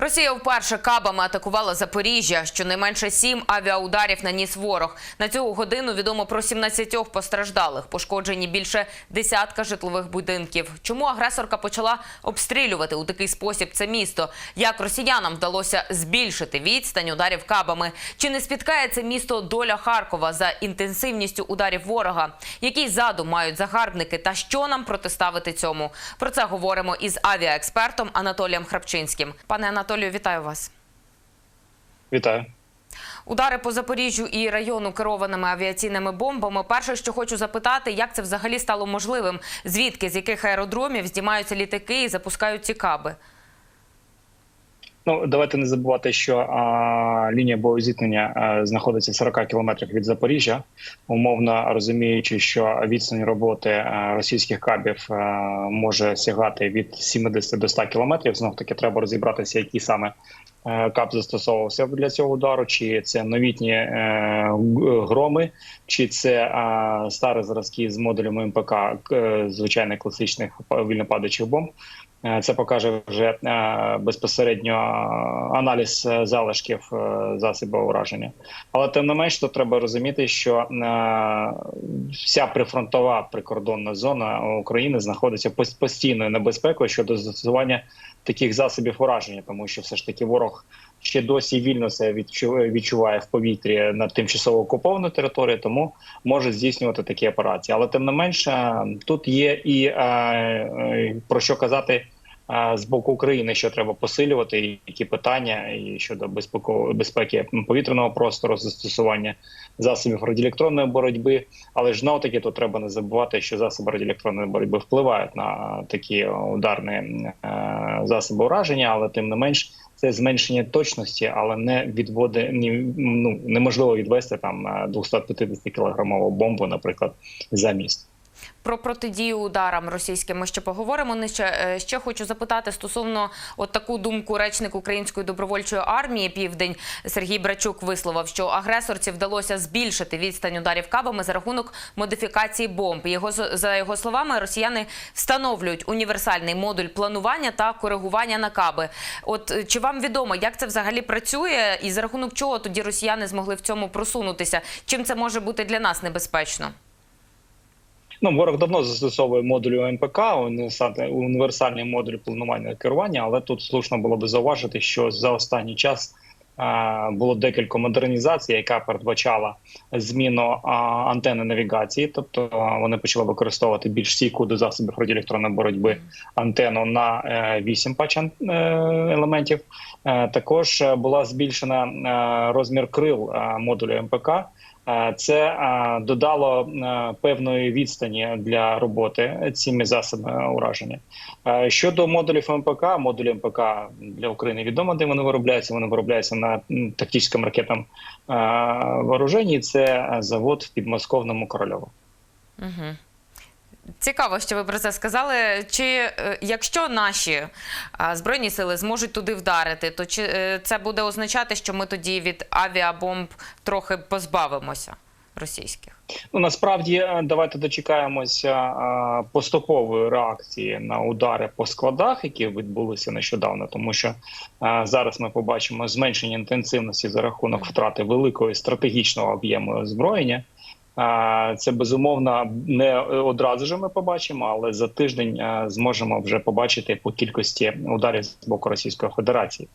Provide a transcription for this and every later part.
Росія вперше кабами атакувала Запоріжжя. Щонайменше сім авіаударів наніс ворог. На цю годину відомо про 17 постраждалих. Пошкоджені більше десятка житлових будинків. Чому агресорка почала обстрілювати у такий спосіб це місто? Як росіянам вдалося збільшити відстань ударів кабами? Чи не спіткає це місто доля Харкова за інтенсивністю ударів ворога? Який задум мають загарбники та що нам протиставити цьому? Про це говоримо із авіаекспертом Анатолієм Храпчинським. Пане Анатолію, вітаю вас. Вітаю. Удари по Запоріжжю і району керованими авіаційними бомбами. Перше, що хочу запитати, як це взагалі стало можливим? Звідки з яких аеродромів здіймаються літаки і запускають ці каби? Ну давайте не забувати, що а, лінія боєзіткнення а, знаходиться в 40 кілометрах від Запоріжжя, умовно розуміючи, що відстань роботи а, російських кабів а, може сягати від 70 до 100 кілометрів. Знов таки треба розібратися, які саме е, кап застосовувався для цього удару, чи це новітні е, громи, чи це старі зразки з модулями МПК е, звичайних класичних вільнопадаючих бомб. Е, Це покаже вже е, безпосередньо е, аналіз е, залишків е, засобів ураження. Але тим не менш, то треба розуміти, що е, вся прифронтова прикордонна зона України знаходиться пос- постійною небезпекою щодо застосування таких засобів ураження, тому що все ж таки ворог ще досі вільно це відчу- відчуває в повітрі на тимчасово окупованій території, тому може здійснювати такі операції. Але тим не менше, тут є і е, е, про що казати. е, З боку України, що треба посилювати, які питання і щодо безпеки повітряного простору, застосування засобів радіоелектронної боротьби. Але ж знов таки то треба не забувати, що засоби радіоелектронної боротьби впливають на такі ударні е, засоби ураження, але тим не менш це зменшення точності, але не відводи ну неможливо відвести там 250 кілограмову бомбу, наприклад, за міст. Про протидію ударам російським ми ще поговоримо. Нижче Е, ще хочу запитати стосовно от таку думку речник Української добровольчої армії Південь Сергій Брачук висловив, що агресорці вдалося збільшити відстань ударів кабами за рахунок модифікації бомб. Його за його словами, росіяни встановлюють універсальний модуль планування та коригування на каби. От е, чи вам відомо, як це взагалі працює, і за рахунок чого тоді росіяни змогли в цьому просунутися? Чим це може бути для нас небезпечно? Ну, ворог давно застосовує модулі МПК, універсальний- модуль планування керування, але тут слушно було би зауважити, що за останній час е, було декілька модернізацій, яка передбачала зміну антени навігації, тобто вони почали використовувати більш стійку до засобів радіоелектронної боротьби антенну на е, 8 пач ан- е, елементів. Е, також е, була збільшена е, розмір крил е, модулю МПК. Це додало певної відстані для роботи цими засобами ураження. Щодо модулів МПК, модулі МПК для України відомо, де вони виробляються. Вони виробляються на тактичному ракетному вооруженні. Це завод в підмосковному Корольово. Угу. Цікаво, що ви про це сказали. Чи е, якщо наші збройні сили зможуть туди вдарити, то чи е, це буде означати, що ми тоді від авіабомб трохи позбавимося російських? Ну насправді е, давайте дочекаємося е, поступової реакції на удари по складах, які відбулися нещодавно, тому що е, зараз ми побачимо зменшення інтенсивності за рахунок втрати великого стратегічного об'єму озброєння. Це безумовно не одразу ж ми побачимо, але за тиждень зможемо вже побачити по кількості ударів з боку Російської Федерації.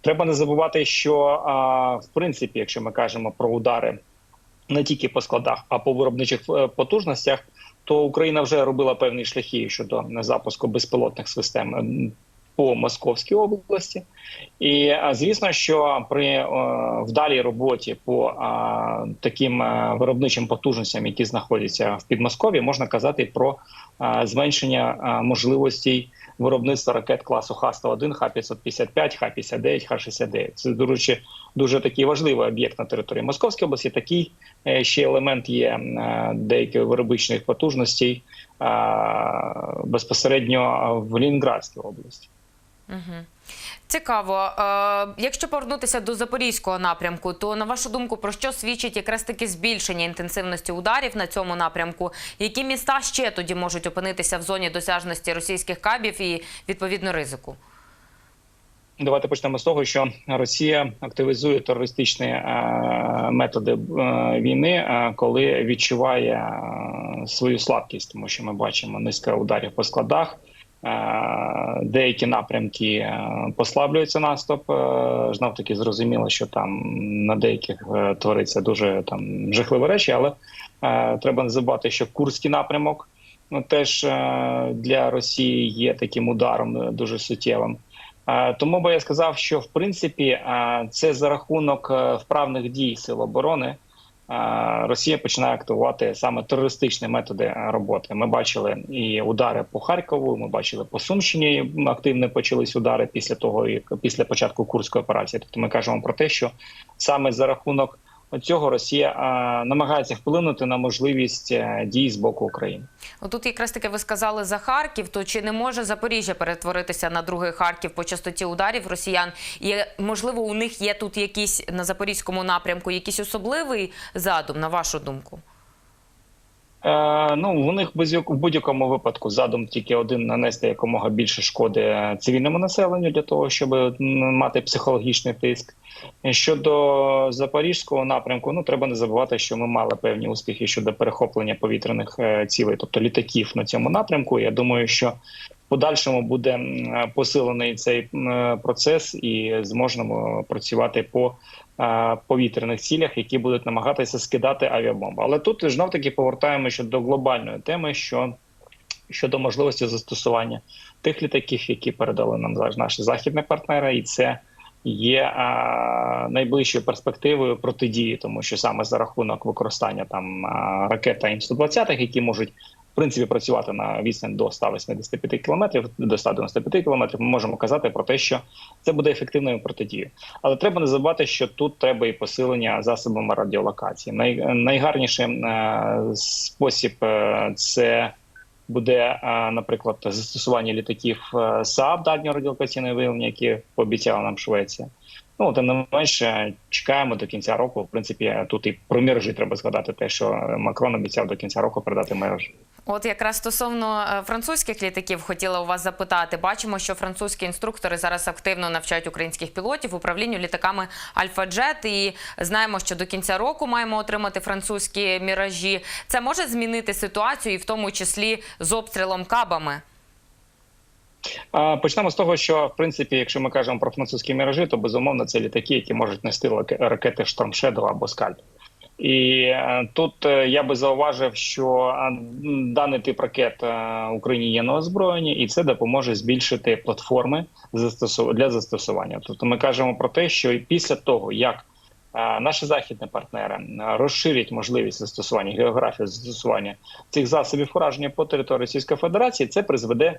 Треба не забувати, що в принципі, якщо ми кажемо про удари не тільки по складах, а по виробничих е, потужностях, то Україна вже робила певні шляхи щодо запуску безпілотних систем по Московській області. І звісно, що при е, вдалій роботі по таким е, виробничим потужностям, які знаходяться в Підмосков'ї, можна казати про зменшення можливостей виробництва ракет класу Х-101, Х-555, Х-59, Х-69. Це до речі, дуже такий важливий об'єкт на території Московської області. Такий е, ще елемент є деяких виробничних потужностей безпосередньо в Ленінградській області. Угу. Цікаво. Е, якщо повернутися до запорізького напрямку, то на вашу думку, про що свідчить якраз таки збільшення інтенсивності ударів на цьому напрямку? Які міста ще тоді можуть опинитися в зоні досяжності російських кабів і відповідно ризику? Давайте почнемо з того, що Росія активізує терористичні е, методи е, війни, е, коли відчуває е, свою слабкість, тому що ми бачимо низка ударів по складах. Е, Деякі напрямки е, послаблюється наступ. Е, Знов таки зрозуміло, що там на деяких твориться дуже там жахливі речі, але треба не забувати, що Курський напрямок ну, теж для Росії є таким ударом дуже суттєвим. Тому би я сказав, що в принципі це за рахунок вправних дій сил оборони. Росія починає активувати саме терористичні методи роботи. Ми бачили і удари по Харкову. Ми бачили по Сумщині. Активно почались удари після того, як після початку курської операції. Тобто, ми кажемо про те, що саме за рахунок цього Росія е, намагається вплинути на можливість е, дій з боку України. Отут якраз таки ви сказали за Харків. То чи не може Запоріжжя перетворитися на другий Харків по частоті ударів росіян? І можливо, у них є тут якісь на запорізькому напрямку якийсь особливий задум, на вашу думку? Е, ну у них без в будь-якому випадку задум тільки один нанести якомога більше шкоди цивільному населенню для того, щоб мати психологічний тиск. Щодо запорізького напрямку, ну треба не забувати, що ми мали певні успіхи щодо перехоплення повітряних е, цілей, тобто літаків на цьому напрямку. Я думаю, що подальшому буде посилений цей процес, і зможемо працювати по повітряних цілях, які будуть намагатися скидати авіабомби. Але тут знов таки повертаємося до глобальної теми, що щодо можливості застосування тих літаків, які передали нам наші західні партнери, і це є а, найближчою перспективою протидії, тому що саме за рахунок використання там а, ракет та М120, які можуть принципі працювати на відстань до 185 кілометрів, до 195 кілометрів, ми можемо казати про те, що це буде ефективною протидією. Але треба не забувати, що тут треба і посилення засобами радіолокації. Най, найгарніший е, спосіб е, це буде, е, наприклад, застосування літаків СААБ дальнього радіолокаційного виявлення, які пообіцяла нам Швеція. Ну тим не менше, чекаємо до кінця року. В принципі, тут і про міражі треба згадати те, що Макрон обіцяв до кінця року передати міражі. От якраз стосовно е, французьких літаків хотіла у вас запитати. Бачимо, що французькі інструктори зараз активно навчають українських пілотів управлінню літаками Альфа-Джет. І знаємо, що до кінця року маємо отримати французькі міражі. Це може змінити ситуацію, і в тому числі з обстрілом кабами. Почнемо з того, що в принципі, якщо ми кажемо про французькі міражі, то безумовно це літаки, які можуть нести ракети Shadow або Скальп. І е, тут е, я би зауважив, що е, даний тип ракет Україні є на озброєнні, і це допоможе збільшити платформи для застосування. Тобто ми кажемо про те, що після того, як наші західні партнери розширять можливість застосування географію застосування цих засобів ураження по території Російської Федерації, це призведе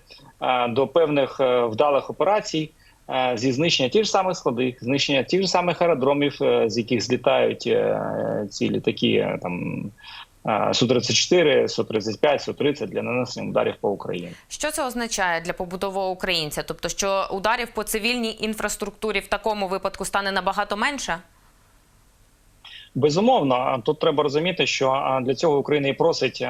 до певних вдалих операцій. Е, Зі знищення тих ж самих складих, знищення тих ж самих аеродромів, е, з яких злітають е, ці літаки, там е, Су-34, Су-35, Су-30 для нанесення ударів по Україні. Що це означає для побутового українця? Тобто, що ударів по цивільній інфраструктурі в такому випадку стане набагато менше? Безумовно, тут треба розуміти, що для цього Україна і просить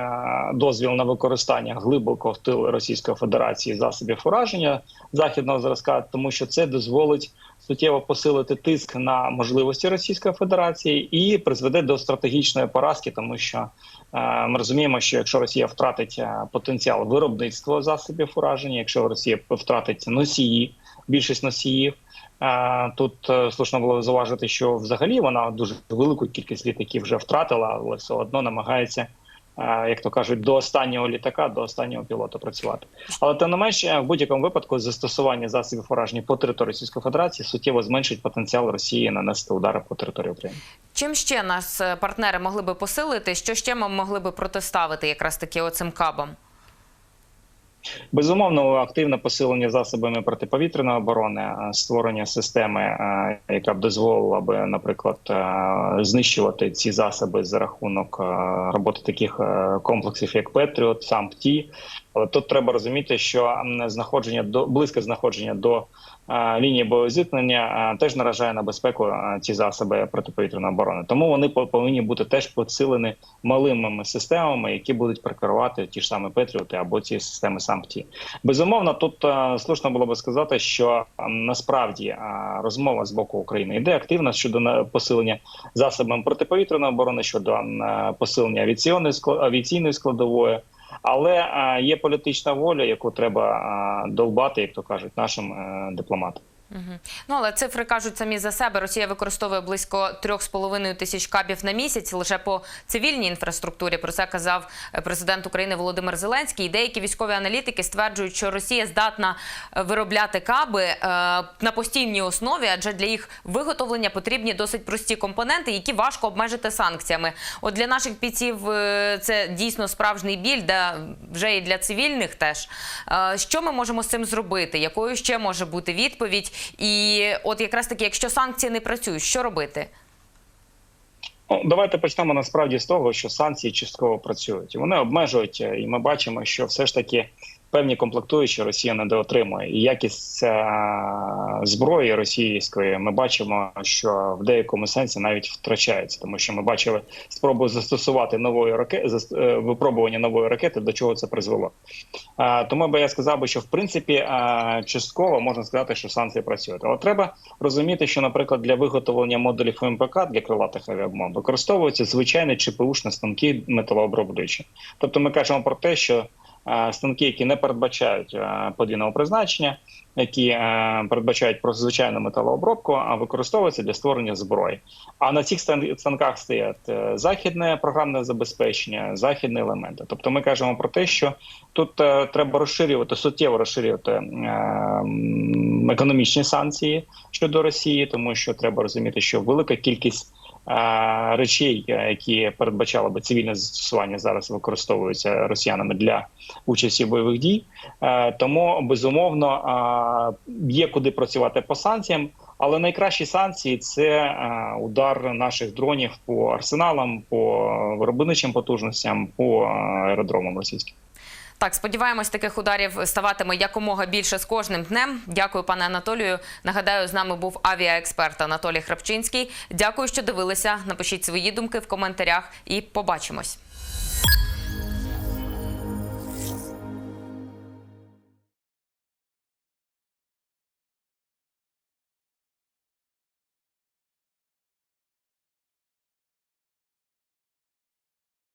дозвіл на використання глибоко в тил Російської Федерації засобів ураження західного зразка, тому що це дозволить суттєво посилити тиск на можливості Російської Федерації і призведе до стратегічної поразки, тому що ми розуміємо, що якщо Росія втратить потенціал виробництва засобів ураження, якщо Росія втратить носії, більшість носіїв. Тут е, слушно було зауважити, що взагалі вона дуже велику кількість літаків вже втратила, але все одно намагається, е, як то кажуть, до останнього літака, до останнього пілота працювати. Але тим не менш, в будь-якому випадку застосування засобів ураження по території Російської Федерації суттєво зменшить потенціал Росії нанести удари по території України. Чим ще нас е, партнери могли би посилити? Що ще ми могли би протиставити якраз таки оцим кабам? Безумовно, активне посилення засобами протиповітряної оборони, е, створення системи, е, яка б дозволила би, наприклад, е, знищувати ці засоби за рахунок роботи таких комплексів, як Петріот, САМПТІ. Але тут треба розуміти, що знаходження до близьке знаходження до лінії боєзіткнення теж наражає на безпеку ці засоби протиповітряної оборони. Тому вони по- повинні бути теж підсилені малими системами, які будуть прикривати ті ж самі Петріоти або ці системи САМПТІ. Безумовно, тут слушно було би сказати, що насправді розмова з боку України йде активна щодо посилення засобами протиповітряної оборони, щодо посилення авіаційної складової. Але е, є політична воля, яку треба е, долбати, як то кажуть, нашим е, дипломатам. Ну але цифри кажуть самі за себе. Росія використовує близько 3,5 тисяч кабів на місяць лише по цивільній інфраструктурі. Про це казав е, президент України Володимир Зеленський. І деякі військові аналітики стверджують, що Росія здатна е, виробляти каби е, на постійній основі, адже для їх виготовлення потрібні досить прості компоненти, які важко обмежити санкціями. От для наших бійців це дійсно справжній біль, де вже і для цивільних теж. Що ми можемо з цим зробити? Якою ще може бути відповідь? І от якраз таки, якщо санкції не працюють, що робити? Ну, давайте почнемо насправді з того, що санкції частково працюють. Вони обмежують, е, і ми бачимо, що все ж таки певні комплектуючі Росія недоотримує. І якість е, зброї російської ми бачимо, що в деякому сенсі навіть втрачається, тому що ми бачили спробу застосувати нової ракети випробування нової ракети, до чого це призвело. Е, Тому би я сказав би, що в принципі е, частково можна сказати, що санкції працюють. Але треба розуміти, що, наприклад, для виготовлення модулів МПК для крилатих авіабомб використовуються звичайні ЧПУшні станки металооброблюючі. Тобто, ми кажемо про те, що е, станки, які не передбачають подвійного призначення, які передбачають просто звичайну металообробку, а використовуються для створення зброї. А на цих стан- станках стоять е, західне програмне забезпечення, західні елементи. Тобто, ми кажемо про те, що тут е, треба розширювати суттєво розширювати е, економічні санкції щодо Росії, тому що треба розуміти, що велика кількість. Речей, е, які передбачали би цивільне застосування, зараз використовуються росіянами для участі в бойових дій. Е, Тому безумовно є куди працювати по санкціям. Але найкращі санкції це е, удар наших дронів по арсеналам, по виробничим потужностям, по аеродромам російським. Так, сподіваємось, таких ударів ставатиме якомога більше з кожним днем. Дякую, пане Анатолію. Нагадаю, з нами був авіаексперт Анатолій Храпчинський. Дякую, що дивилися. Напишіть свої думки в коментарях і побачимось.